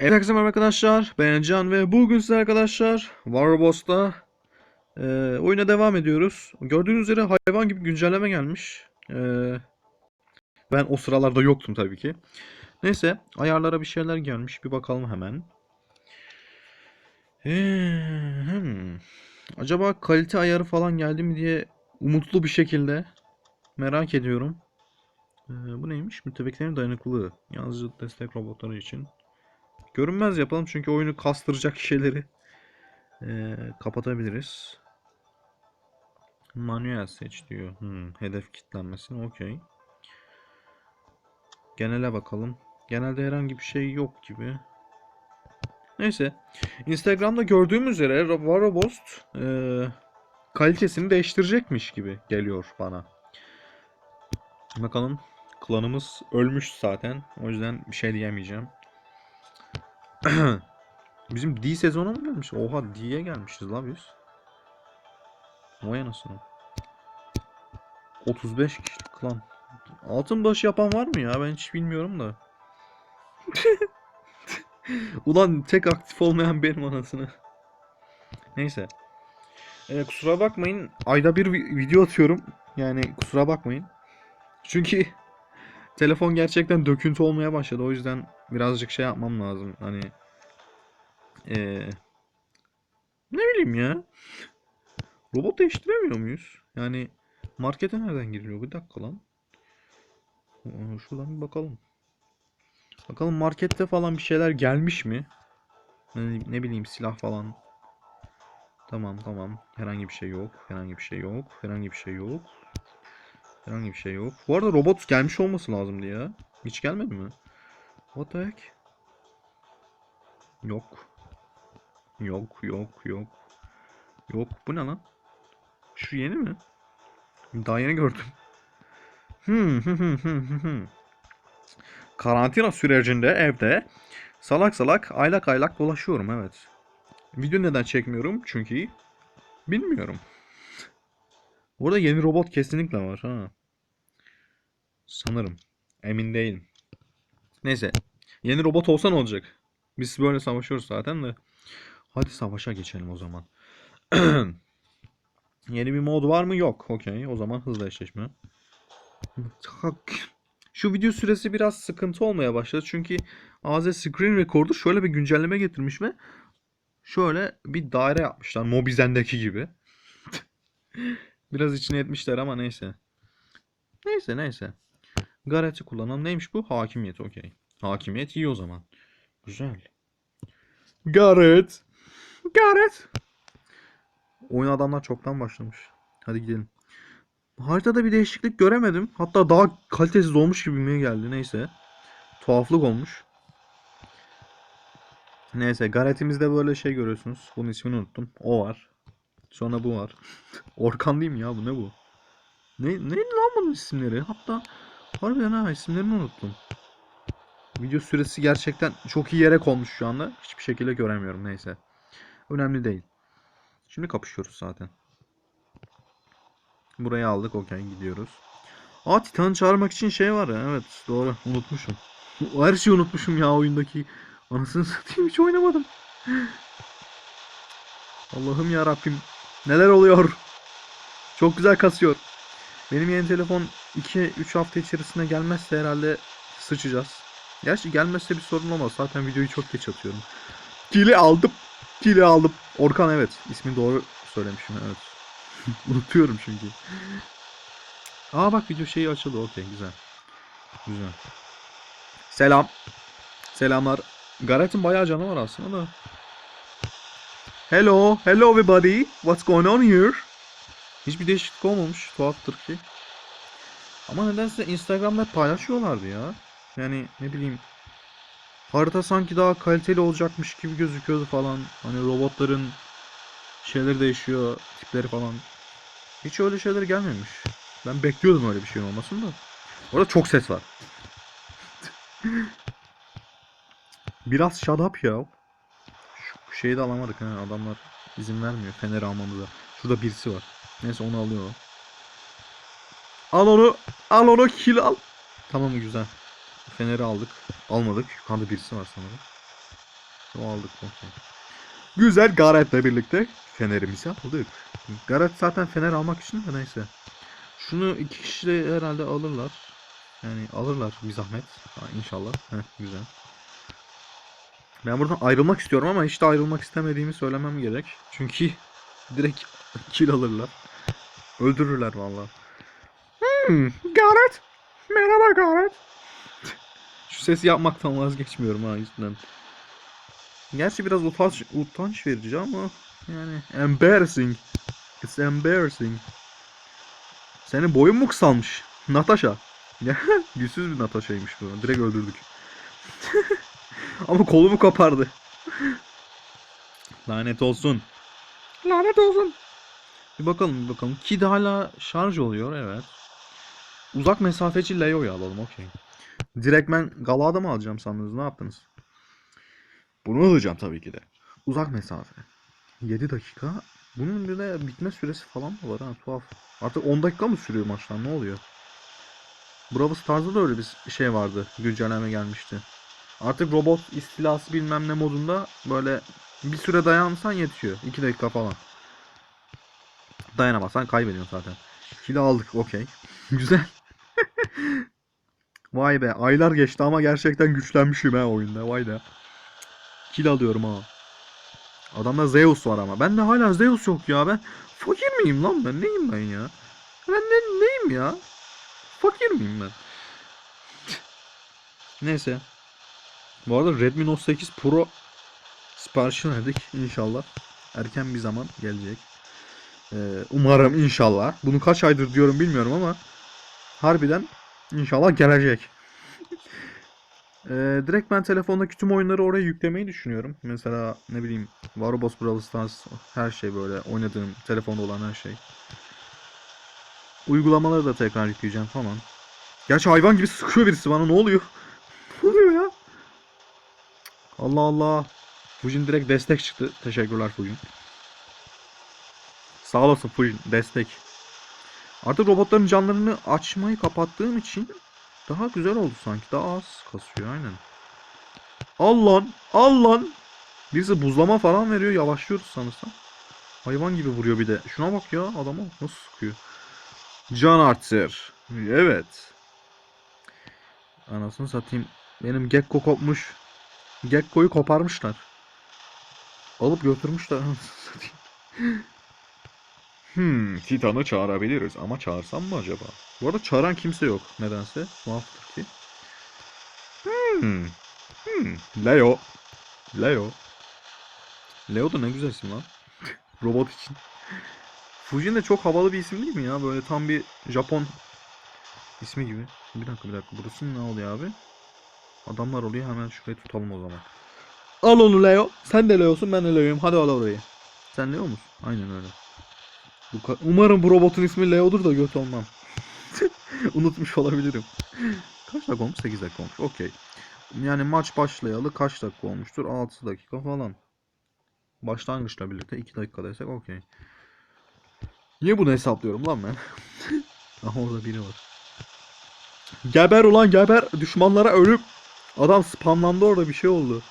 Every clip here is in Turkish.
Evet herkese arkadaşlar. Ben Can ve bugün size arkadaşlar Warboss'ta e, oyuna devam ediyoruz. Gördüğünüz üzere hayvan gibi güncelleme gelmiş. E, ben o sıralarda yoktum tabii ki. Neyse ayarlara bir şeyler gelmiş. Bir bakalım hemen. E, hmm. Acaba kalite ayarı falan geldi mi diye umutlu bir şekilde merak ediyorum. E, bu neymiş? Müttefiklerin dayanıklılığı. Yalnızca destek robotları için. Görünmez yapalım çünkü oyunu kastıracak şeyleri eee, kapatabiliriz. Manuel seç diyor. Hmm, hedef kilitlenmesini okey. Genele bakalım. Genelde herhangi bir şey yok gibi. Neyse. Instagram'da gördüğüm üzere Warabost eee kalitesini değiştirecekmiş gibi geliyor bana. Bakalım. Klanımız ölmüş zaten. O yüzden bir şey diyemeyeceğim. Bizim D sezonu mu gelmiş? Oha D'ye gelmişiz la biz. Vay anasını. 35 kişilik klan. Altın başı yapan var mı ya? Ben hiç bilmiyorum da. Ulan tek aktif olmayan benim anasını. Neyse. Ee, kusura bakmayın. Ayda bir vi- video atıyorum. Yani kusura bakmayın. Çünkü telefon gerçekten döküntü olmaya başladı. O yüzden birazcık şey yapmam lazım. Hani ee, ne bileyim ya. Robot değiştiremiyor muyuz? Yani markete nereden giriliyor? Bir dakika lan. Şuradan bir bakalım. Bakalım markette falan bir şeyler gelmiş mi? Ne, ne bileyim silah falan. Tamam tamam. Herhangi bir şey yok. Herhangi bir şey yok. Herhangi bir şey yok. Herhangi bir şey yok. Bu arada robot gelmiş olması lazımdı ya. Hiç gelmedi mi? What the heck? Yok. Yok yok yok. Yok bu ne lan? Şu yeni mi? Daha yeni gördüm. Hmm, hmm, hmm, hmm. Karantina sürecinde evde salak salak aylak aylak dolaşıyorum evet. Video neden çekmiyorum? Çünkü bilmiyorum. Burada yeni robot kesinlikle var ha. Sanırım. Emin değilim. Neyse. Yeni robot olsa ne olacak? Biz böyle savaşıyoruz zaten de. Hadi savaşa geçelim o zaman. Yeni bir mod var mı? Yok. Okey. O zaman hızlı eşleşme. Şu video süresi biraz sıkıntı olmaya başladı. Çünkü AZ Screen Recorder şöyle bir güncelleme getirmiş ve şöyle bir daire yapmışlar. Mobizen'deki gibi. biraz içine etmişler ama neyse. Neyse neyse. Gareti kullanan neymiş bu? Hakimiyet. Okey. Hakimiyet iyi o zaman. Güzel. Gareth. Gareth. Oyun adamlar çoktan başlamış. Hadi gidelim. Haritada bir değişiklik göremedim. Hatta daha kalitesiz olmuş gibi mi geldi. Neyse. Tuhaflık olmuş. Neyse Gareth'imizde böyle şey görüyorsunuz. Bunun ismini unuttum. O var. Sonra bu var. Orkan değil mi ya bu ne bu? Ne, ne lan bunun isimleri? Hatta harbiden ha isimlerini unuttum. Video süresi gerçekten çok iyi yere konmuş şu anda. Hiçbir şekilde göremiyorum neyse. Önemli değil. Şimdi kapışıyoruz zaten. Burayı aldık okey gidiyoruz. Aa Titan'ı çağırmak için şey var ya evet doğru unutmuşum. Her şeyi unutmuşum ya oyundaki. Anasını satayım hiç oynamadım. Allah'ım ya Rabbim. Neler oluyor? Çok güzel kasıyor. Benim yeni telefon 2-3 hafta içerisinde gelmezse herhalde sıçacağız. Gerçi gelmezse bir sorun olmaz. Zaten videoyu çok geç atıyorum. Kili aldım. Kili aldım. Orkan evet. İsmini doğru söylemişim evet. Unutuyorum çünkü. Aa bak video şeyi açıldı. Okey güzel. Güzel. Selam. Selamlar. Gareth'in bayağı canı var aslında da. Hello. Hello everybody. What's going on here? Hiçbir değişiklik olmamış. Tuhaftır ki. Ama nedense Instagram'da paylaşıyorlardı ya. Yani ne bileyim harita sanki daha kaliteli olacakmış gibi gözüküyordu falan. Hani robotların şeyleri değişiyor, tipleri falan. Hiç öyle şeyler gelmemiş. Ben bekliyordum öyle bir şey olmasını da. Orada çok ses var. Biraz shut up ya. Şu şeyi de alamadık ha. Adamlar izin vermiyor feneri almamıza. Şurada birisi var. Neyse onu alıyor. Al onu. Al onu kill al. Tamam güzel. Feneri aldık. Almadık. Yukarıda birisi var sanırım. O aldık okey. Güzel Gareth'le birlikte fenerimizi aldık. Gareth zaten fener almak için de neyse. Şunu iki kişi de herhalde alırlar. Yani alırlar bir zahmet. Ha, inşallah. Heh, güzel. Ben buradan ayrılmak istiyorum ama hiç de ayrılmak istemediğimi söylemem gerek. Çünkü direkt kill alırlar. Öldürürler vallahi. Hmm, Gareth. Merhaba Gareth. Şu sesi yapmaktan vazgeçmiyorum ha yüzünden. Gerçi biraz utanç, utanç verici ama yani embarrassing. It's embarrassing. Senin boyun mu kısalmış? Natasha. Ya yüzsüz bir Natasha'ymış bu. Direkt öldürdük. ama kolumu kopardı. Lanet olsun. Lanet olsun. Bir bakalım bir bakalım. Kid hala şarj oluyor evet. Uzak mesafeci Leo'yu alalım okey. Direkt ben Galada mı alacağım sandınız ne yaptınız? Bunu alacağım tabii ki de. Uzak mesafe. 7 dakika. Bunun bir de bitme süresi falan mı var ha tuhaf. Artık 10 dakika mı sürüyor maçlar ne oluyor? Brawl Stars'da da öyle bir şey vardı. Güncelleme gelmişti. Artık robot istilası bilmem ne modunda böyle bir süre dayansan yetiyor. 2 dakika falan. Dayanamazsan kaybediyorsun zaten. Kilo aldık okey. Güzel. Vay be aylar geçti ama gerçekten güçlenmişim ha oyunda vay be. Kill alıyorum ha. Adamda Zeus var ama. Bende hala Zeus yok ya. Ben fakir miyim lan ben? Neyim ben ya? Ben ne, neyim ya? Fakir miyim ben? Neyse. Bu arada Redmi Note 8 Pro siparişi verdik inşallah. Erken bir zaman gelecek. Ee, umarım inşallah. Bunu kaç aydır diyorum bilmiyorum ama harbiden inşallah gelecek. Ee, direkt ben telefondaki tüm oyunları oraya yüklemeyi düşünüyorum. Mesela ne bileyim Warboss Brawl Stars her şey böyle oynadığım telefonda olan her şey. Uygulamaları da tekrar yükleyeceğim falan. Gerçi hayvan gibi sıkıyor birisi bana ne oluyor? ne oluyor ya? Allah Allah. Fujin direkt destek çıktı. Teşekkürler Fujin. Sağ olasın Fujin. Destek. Artık robotların canlarını açmayı kapattığım için daha güzel oldu sanki. Daha az kasıyor aynen. Al lan. Al lan. Birisi buzlama falan veriyor. Yavaşlıyoruz sanırsam. Hayvan gibi vuruyor bir de. Şuna bak ya. Adama nasıl sıkıyor. Can artır. Evet. Anasını satayım. Benim Gekko kopmuş. Gekko'yu koparmışlar. Alıp götürmüşler. Hmm, Titan'ı çağırabiliriz ama çağırsam mı acaba? Bu arada çağıran kimse yok nedense. Muhaftır ki. Hmm. Hmm. Leo. Leo. Leo da ne güzel isim lan. Robot için. Fujin de çok havalı bir isim değil mi ya? Böyle tam bir Japon ismi gibi. Bir dakika bir dakika. Burası ne oluyor abi? Adamlar oluyor hemen şurayı tutalım o zaman. Al onu Leo. Sen de Leo'sun ben de Leo'yum. Hadi al orayı. Sen Leo musun? Aynen öyle. Umarım bu robotun ismi Leo'dur da göt olmam. Unutmuş olabilirim. Kaç dakika olmuş? 8 dakika olmuş. Okey. Yani maç başlayalı kaç dakika olmuştur? 6 dakika falan. Başlangıçla birlikte 2 dakika desek okey. Niye bunu hesaplıyorum lan ben? Aha orada biri var. Geber ulan geber. Düşmanlara ölüm. Adam spamlandı orada bir şey oldu.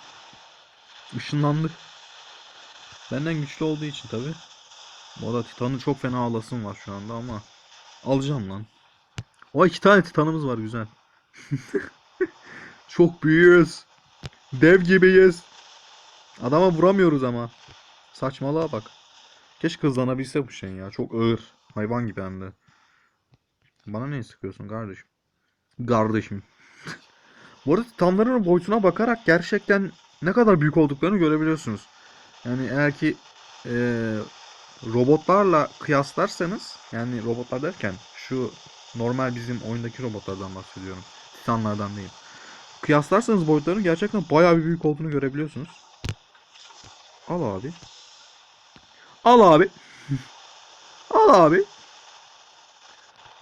Işınlandı. Benden güçlü olduğu için tabi. Bu arada Titan'ı çok fena alasım var şu anda ama alacağım lan. O iki tane Titan'ımız var güzel. çok büyüğüz. Dev gibiyiz. Adama vuramıyoruz ama. Saçmalığa bak. Keşke hızlanabilse bu şey ya. Çok ağır. Hayvan gibi hem de. Bana ne sıkıyorsun kardeşim? Kardeşim. bu arada Titanların boyutuna bakarak gerçekten ne kadar büyük olduklarını görebiliyorsunuz. Yani eğer ki eee robotlarla kıyaslarsanız yani robotlar derken şu normal bizim oyundaki robotlardan bahsediyorum. Titanlardan değil. Kıyaslarsanız boyutlarının gerçekten bayağı bir büyük olduğunu görebiliyorsunuz. Al abi. Al abi. Al abi.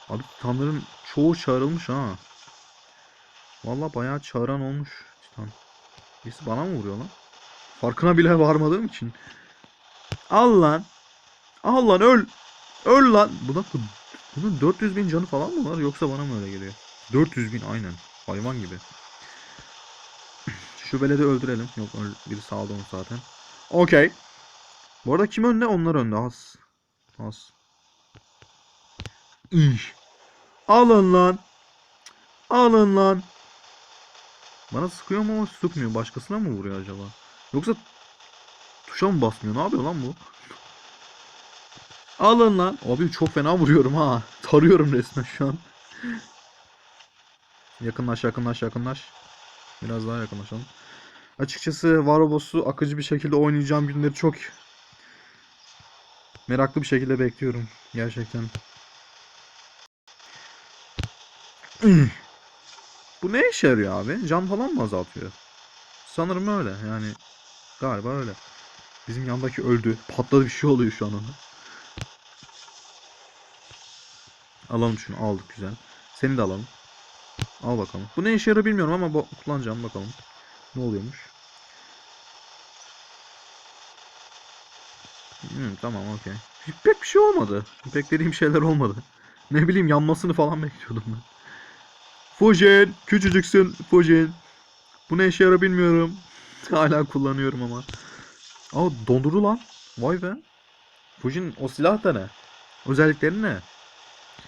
Abi Titanların çoğu çağrılmış ha. Vallahi bayağı çağıran olmuş Titan. Birisi bana mı vuruyor lan? Farkına bile varmadığım için. Al lan. Al lan öl. Öl lan. Bu da bunun 400 bin canı falan mı var yoksa bana mı öyle geliyor? 400 bin aynen. Hayvan gibi. Şu veledi öldürelim. Yok biri sağda onu zaten. Okey. Bu arada kim önde? Onlar önde. Az. Az. İş. Alın lan. Alın lan. Bana sıkıyor mu sıkmıyor. Başkasına mı vuruyor acaba? Yoksa tuşa mı basmıyor? Ne yapıyor lan bu? Alın lan. Abi çok fena vuruyorum ha. Tarıyorum resmen şu an. Yakınlaş yakınlaş yakınlaş. Biraz daha yakınlaşalım. Açıkçası Warboss'u akıcı bir şekilde oynayacağım günleri çok meraklı bir şekilde bekliyorum. Gerçekten. Bu ne işe yarıyor abi? Can falan mı azaltıyor? Sanırım öyle yani. Galiba öyle. Bizim yandaki öldü. Patladı bir şey oluyor şu an ona. Alalım şunu aldık güzel. Seni de alalım. Al bakalım. Bu ne işe yarar bilmiyorum ama kullanacağım bakalım. Ne oluyormuş? Hmm, tamam okey. Pek bir şey olmadı. Pek dediğim şeyler olmadı. Ne bileyim yanmasını falan bekliyordum ben. Fujin! Küçücüksün Fujin. Bu ne işe yarar bilmiyorum. Hala kullanıyorum ama. Aa dondurdu lan. Vay be. Fujin o silah da ne? Özellikleri ne?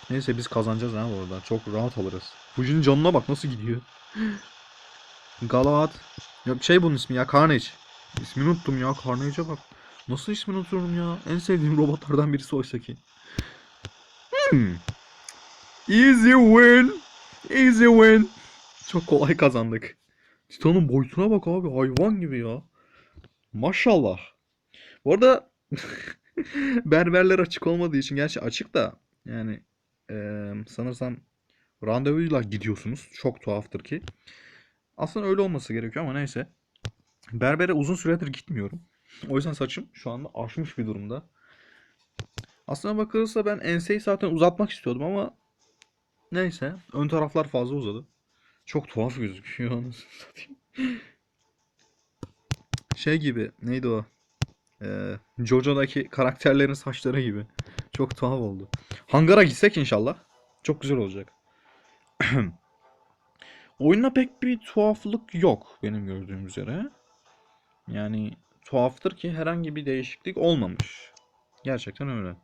Neyse biz kazanacağız ha bu arada. Çok rahat alırız. Fujin'in canına bak nasıl gidiyor. Galahad. Yok şey bunun ismi ya Carnage. İsmini unuttum ya Carnage'e bak. Nasıl ismini unutuyorum ya? En sevdiğim robotlardan birisi oysa ki. Hmm. Easy win. Easy win. Çok kolay kazandık. Titan'ın boyutuna bak abi hayvan gibi ya. Maşallah. Bu arada berberler açık olmadığı için gerçi açık da yani eee, sanırsam randevuyla gidiyorsunuz. Çok tuhaftır ki. Aslında öyle olması gerekiyor ama neyse. Berbere uzun süredir gitmiyorum. O yüzden saçım şu anda aşmış bir durumda. Aslına bakılırsa ben enseyi zaten uzatmak istiyordum ama neyse. Ön taraflar fazla uzadı. Çok tuhaf gözüküyor. Şey gibi neydi o? Ee, Jojo'daki karakterlerin saçları gibi. Çok tuhaf oldu. Hangara gitsek inşallah. Çok güzel olacak. Oyunda pek bir tuhaflık yok benim gördüğüm üzere. Yani tuhaftır ki herhangi bir değişiklik olmamış. Gerçekten öyle.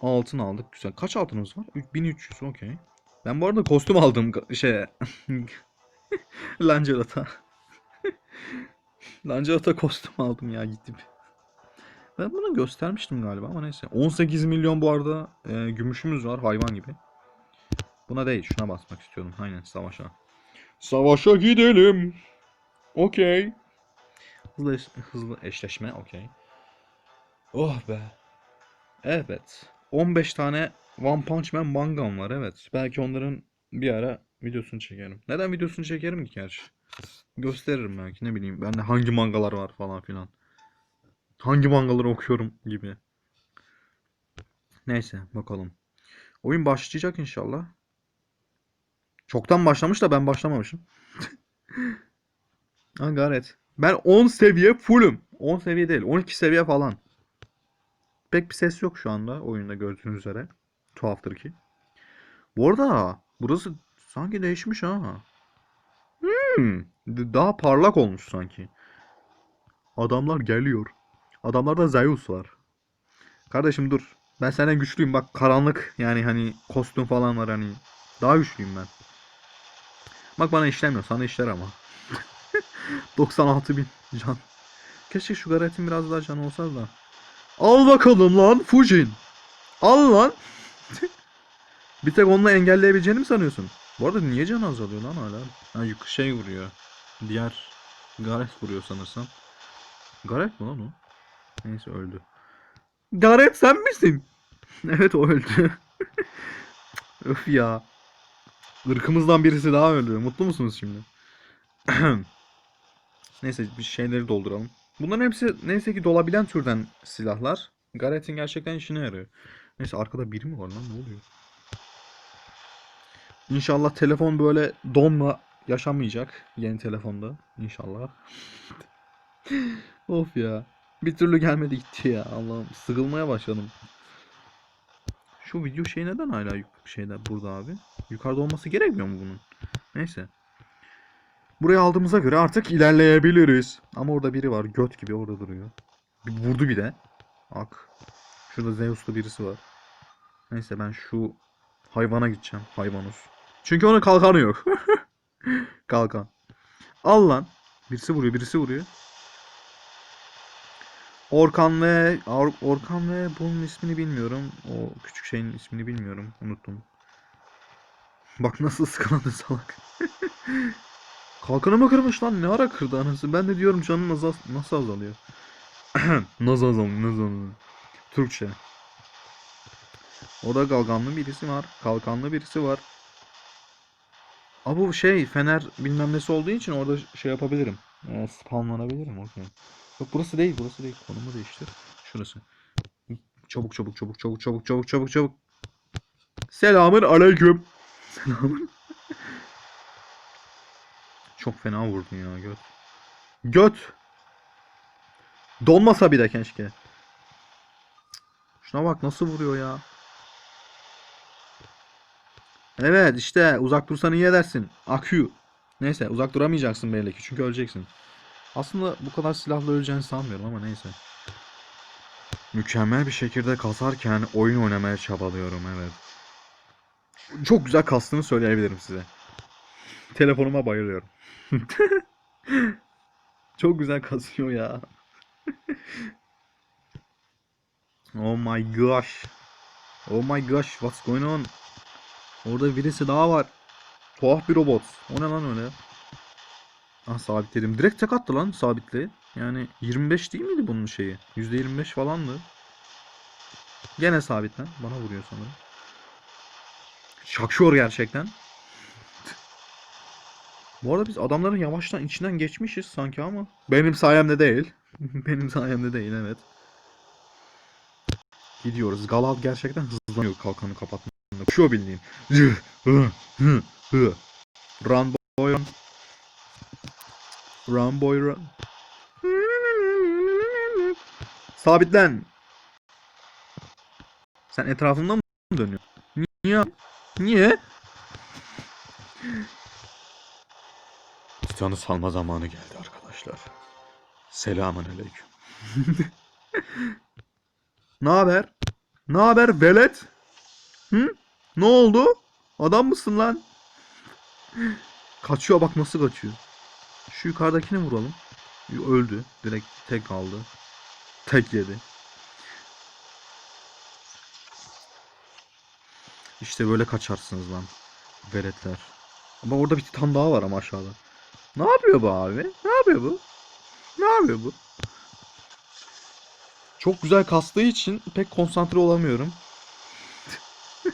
Altın aldık. Güzel. Kaç altınımız var? 1300. Okey. Ben bu arada kostüm aldım. Şey. Lancelot'a. Lancelot'a kostüm aldım ya gidip. Ben bunu göstermiştim galiba ama neyse. 18 milyon bu arada e, gümüşümüz var hayvan gibi. Buna değil. Şuna basmak istiyordum. Aynen savaşa. Savaşa gidelim. Okey. Hızlı, eş- hızlı eşleşme. Okey. Oh be. Evet. 15 tane One Punch Man mangam var. Evet. Belki onların bir ara videosunu çekerim. Neden videosunu çekerim ki gerçi? Gösteririm belki. Ne bileyim. Bende hangi mangalar var falan filan. Hangi mangaları okuyorum gibi. Neyse bakalım. Oyun başlayacak inşallah. Çoktan başlamış da ben başlamamışım. Ha gayret. Ben 10 seviye fullüm. 10 seviye değil. 12 seviye falan. Pek bir ses yok şu anda oyunda gördüğünüz üzere. Tuhaftır ki. Bu arada burası sanki değişmiş ha. Hmm, daha parlak olmuş sanki. Adamlar geliyor. Adamlarda Zeus var. Kardeşim dur. Ben senden güçlüyüm bak karanlık yani hani kostüm falan var hani. Daha güçlüyüm ben. Bak bana işlemiyor sana işler ama. 96 bin can. Keşke şu garetin biraz daha canı olsa da. Al bakalım lan Fujin. Al lan. Bir tek onunla engelleyebileceğini mi sanıyorsun? Bu arada niye canı azalıyor lan hala? Ha yuk şey vuruyor. Diğer Gareth vuruyor sanırsam. Gareth mi lan o? Neyse öldü. Gareth sen misin? evet o öldü. Öf ya. Irkımızdan birisi daha öldü. Mutlu musunuz şimdi? Neyse bir şeyleri dolduralım. Bunların hepsi neyse ki dolabilen türden silahlar. Gareth'in gerçekten işine yarıyor. Neyse arkada biri mi var lan ne oluyor? İnşallah telefon böyle donma yaşamayacak yeni telefonda. İnşallah. of ya. Bir türlü gelmedi gitti ya. Allah'ım sıkılmaya başladım. Şu video şey neden hala şeyde burada abi? Yukarıda olması gerekmiyor mu bunun? Neyse. Buraya aldığımıza göre artık ilerleyebiliriz. Ama orada biri var. Göt gibi orada duruyor. Bir vurdu bir de. Ak. Şurada Zeus'ta birisi var. Neyse ben şu hayvana gideceğim. Hayvanus. Çünkü onun kalkanı yok. Kalkan. Al lan. Birisi vuruyor, birisi vuruyor. Orkan ve Or- Orkan ve bunun ismini bilmiyorum. O küçük şeyin ismini bilmiyorum. Unuttum. Bak nasıl ıskaladı salak. Kalkanı mı kırmış lan? Ne ara kırdı anası? Ben de diyorum canım nasıl, nasıl azalıyor? nasıl azalıyor? Nasıl azalıyor? Türkçe. O da kalkanlı birisi var. Kalkanlı birisi var. Aa bu şey fener bilmem nesi olduğu için orada şey yapabilirim. E, spawnlanabilirim okey. Yok burası değil burası değil. Konumu değiştir. Şurası. Çabuk çabuk çabuk çabuk çabuk çabuk çabuk çabuk. Selamın aleyküm. Selamın. Çok fena vurdun ya göt. Göt. Donmasa bir de keşke. Şuna bak nasıl vuruyor ya. Evet işte uzak dursan iyi edersin. Akü. Neyse uzak duramayacaksın belli ki çünkü öleceksin. Aslında bu kadar silahla öleceğini sanmıyorum ama neyse. Mükemmel bir şekilde kasarken oyun oynamaya çabalıyorum evet. Çok güzel kastığını söyleyebilirim size. Telefonuma bayılıyorum. Çok güzel kasıyor ya. oh my gosh. Oh my gosh, what's going on? Orada birisi daha var. Tuhaf bir robot. O ne lan öyle? Ah sabitledim. Direkt tek attı lan sabitle. Yani 25 değil miydi bunun şeyi? %25 falandı. Gene sabit lan. Bana vuruyor sanırım. Şakşıyor gerçekten. Bu arada biz adamların yavaştan içinden geçmişiz sanki ama. Benim sayemde değil. Benim sayemde değil evet. Gidiyoruz. Galal gerçekten hızlanıyor kalkanı kapatmada. Şu bildiğin. Run boy run. Run boy run. Sabitlen. Sen etrafında mı dönüyorsun? Niye? Niye? Titan'ı salma zamanı geldi arkadaşlar. Selamun aleyküm. ne haber? Ne haber velet? Hı? Ne oldu? Adam mısın lan? Kaçıyor bak nasıl kaçıyor. Şu yukarıdakini vuralım. Öldü. Direkt tek aldı. Tek yedi. İşte böyle kaçarsınız lan. Veletler. Ama orada bir titan daha var ama aşağıda. Ne yapıyor bu abi? Ne yapıyor bu? Ne yapıyor bu? Çok güzel kastığı için pek konsantre olamıyorum.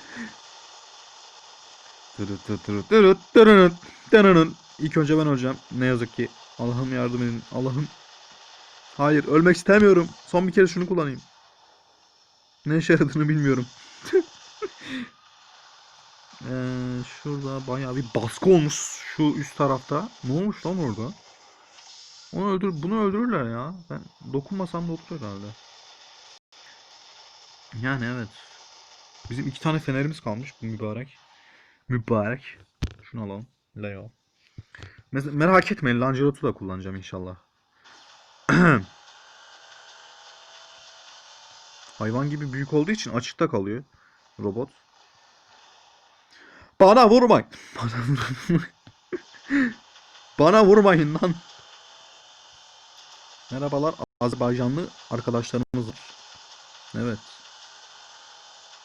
Tırıt tırıt tırıt tırıt tırırıt tırırıt. İlk önce ben öleceğim. Ne yazık ki. Allah'ım yardım edin. Allah'ım. Hayır ölmek istemiyorum. Son bir kere şunu kullanayım. Ne işe yaradığını bilmiyorum. Ee, şurada bayağı bir baskı olmuş şu üst tarafta. Ne olmuş lan orada? Onu öldür, bunu öldürürler ya. Ben dokunmasam da olur herhalde. Yani evet. Bizim iki tane fenerimiz kalmış bu mübarek. Mübarek. Şunu alalım. Leo. Merak etmeyin Lancelot'u da kullanacağım inşallah. Hayvan gibi büyük olduğu için açıkta kalıyor robot. Bana vurmayın. Bana vurmayın. Bana vurmayın lan. Merhabalar Azerbaycanlı arkadaşlarımız var. Evet.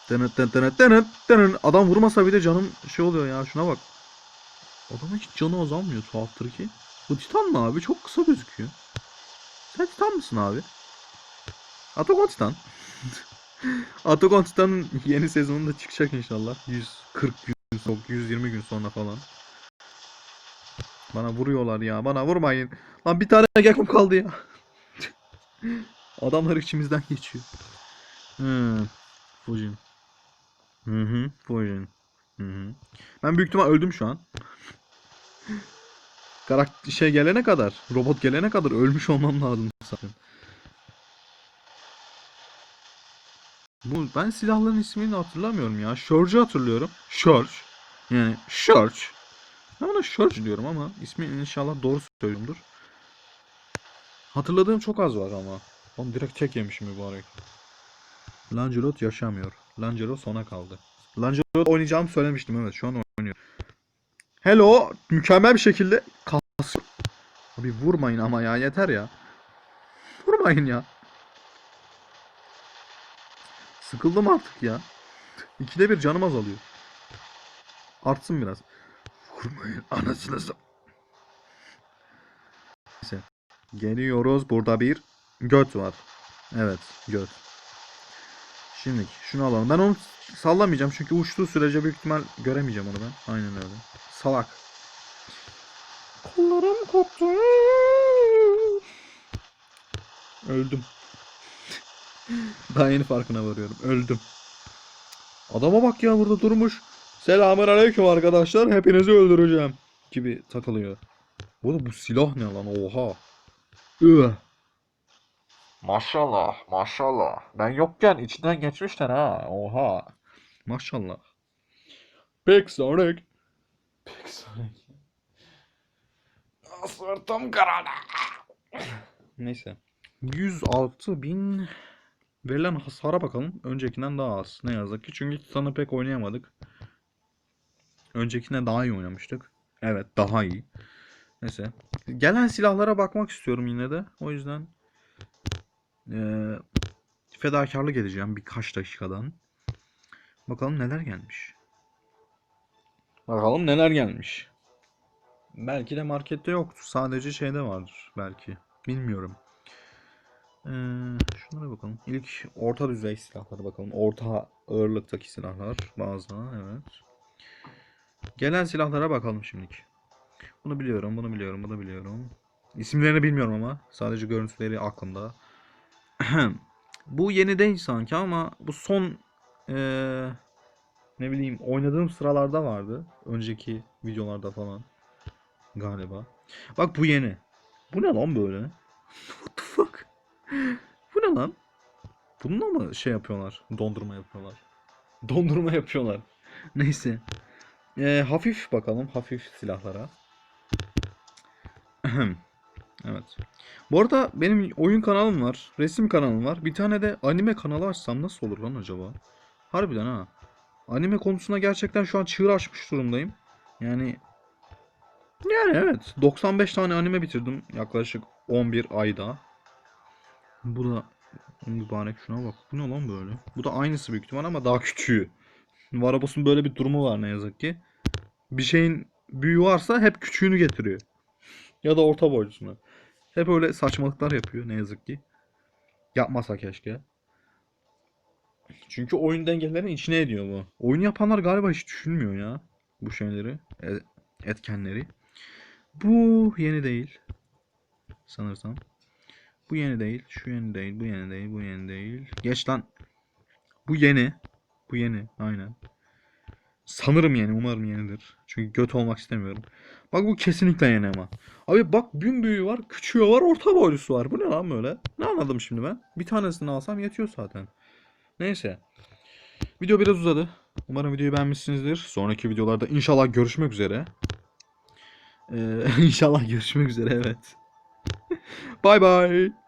Dınıt dınıt dınıt dınıt. Adam vurmasa bile canım şey oluyor ya şuna bak. Adamın hiç canı azalmıyor tuhaftır ki. Bu Titan mı abi? Çok kısa gözüküyor. Sen Titan mısın abi? Atagon Titan. Atagon Titan'ın yeni sezonunda çıkacak inşallah. 140 gün sonra, 120 gün sonra falan. Bana vuruyorlar ya. Bana vurmayın. Lan bir tane Gekko kaldı ya. Adamlar içimizden geçiyor. Hmm. Fujin. Hı hı. Fujin. Hı hı. Ben büyük ihtimal öldüm şu an. Karakter şey gelene kadar, robot gelene kadar ölmüş olmam lazım zaten. Bu ben silahların ismini hatırlamıyorum ya. Surge'ı hatırlıyorum. Surge. Yani Surge. Ben ona Church diyorum ama ismi inşallah doğru söylüyorumdur. Hatırladığım çok az var ama. Oğlum direkt tek yemişim mübarek. Lancelot yaşamıyor. Lancelot sona kaldı. Lancelot oynayacağımı söylemiştim evet şu an oynuyor. Hello mükemmel bir şekilde kasıyor. Abi vurmayın ama ya yeter ya. Vurmayın ya. Sıkıldım artık ya. İkide bir canım azalıyor. Artsın biraz. Vurmayın anasını sa- Neyse. Geliyoruz. Burada bir göt var. Evet göt. Şimdi şunu alalım. Ben onu sallamayacağım çünkü uçtuğu sürece büyük ihtimal göremeyeceğim onu ben. Aynen öyle. Salak. Kollarım koptu. Öldüm. Daha yeni farkına varıyorum. Öldüm. Adama bak ya burada durmuş. Selamun aleyküm arkadaşlar. Hepinizi öldüreceğim. Gibi takılıyor. Bu da bu silah ne lan? Oha. Üh. Maşallah, maşallah. Ben yokken içinden geçmişler ha. Oha. Maşallah. Pek Sonic. Pek Sonic. Sırtım karalı. Neyse. 106 bin verilen hasara bakalım. Öncekinden daha az. Ne yazık ki. Çünkü Titan'ı pek oynayamadık. Öncekine daha iyi oynamıştık. Evet daha iyi. Neyse. Gelen silahlara bakmak istiyorum yine de. O yüzden eee fedakarlık edeceğim birkaç dakikadan. Bakalım neler gelmiş. Bakalım neler gelmiş. Belki de markette yoktur. Sadece şeyde vardır belki. Bilmiyorum. Ee, şunlara bakalım. İlk orta düzey silahlara bakalım. Orta ağırlıktaki silahlar. Bazıları evet. Gelen silahlara bakalım şimdilik. Bunu biliyorum, bunu biliyorum, bunu biliyorum. İsimlerini bilmiyorum ama. Sadece görüntüleri aklımda. bu yeni değil sanki ama bu son ee, ne bileyim oynadığım sıralarda vardı. Önceki videolarda falan. Galiba. Bak bu yeni. Bu ne lan böyle? What the fuck? Bu ne lan? Bununla mı şey yapıyorlar? Dondurma yapıyorlar. Dondurma yapıyorlar. Neyse. Ee, hafif bakalım. Hafif silahlara. Evet. Bu arada benim oyun kanalım var. Resim kanalım var. Bir tane de anime kanalı açsam nasıl olur lan acaba? Harbiden ha. Anime konusunda gerçekten şu an çığır açmış durumdayım. Yani yani evet. 95 tane anime bitirdim yaklaşık 11 ayda. Bu da mübarek şuna bak. Bu ne lan böyle? Bu da aynısı büyük ihtimal ama daha küçüğü. Varabos'un böyle bir durumu var ne yazık ki. Bir şeyin büyüğü varsa hep küçüğünü getiriyor. Ya da orta boylusunu. Hep öyle saçmalıklar yapıyor ne yazık ki. Yapmasa keşke. Çünkü oyun dengelerini içine ediyor bu. Oyun yapanlar galiba hiç düşünmüyor ya bu şeyleri, e- etkenleri. Bu yeni değil. Sanırsam. Bu yeni değil. Şu yeni değil. Bu yeni değil. Bu yeni değil. Geç lan. Bu yeni. Bu yeni. Aynen. Sanırım yeni. Umarım yenidir. Çünkü göt olmak istemiyorum. Bak bu kesinlikle yeni ama. Abi bak büyük büyüğü var. Küçüğü var. Orta boylusu var. Bu ne lan böyle? Ne anladım şimdi ben? Bir tanesini alsam yetiyor zaten. Neyse. Video biraz uzadı. Umarım videoyu beğenmişsinizdir. Sonraki videolarda inşallah görüşmek üzere. Ee, inşallah görüşmek üzere evet. Bye bye.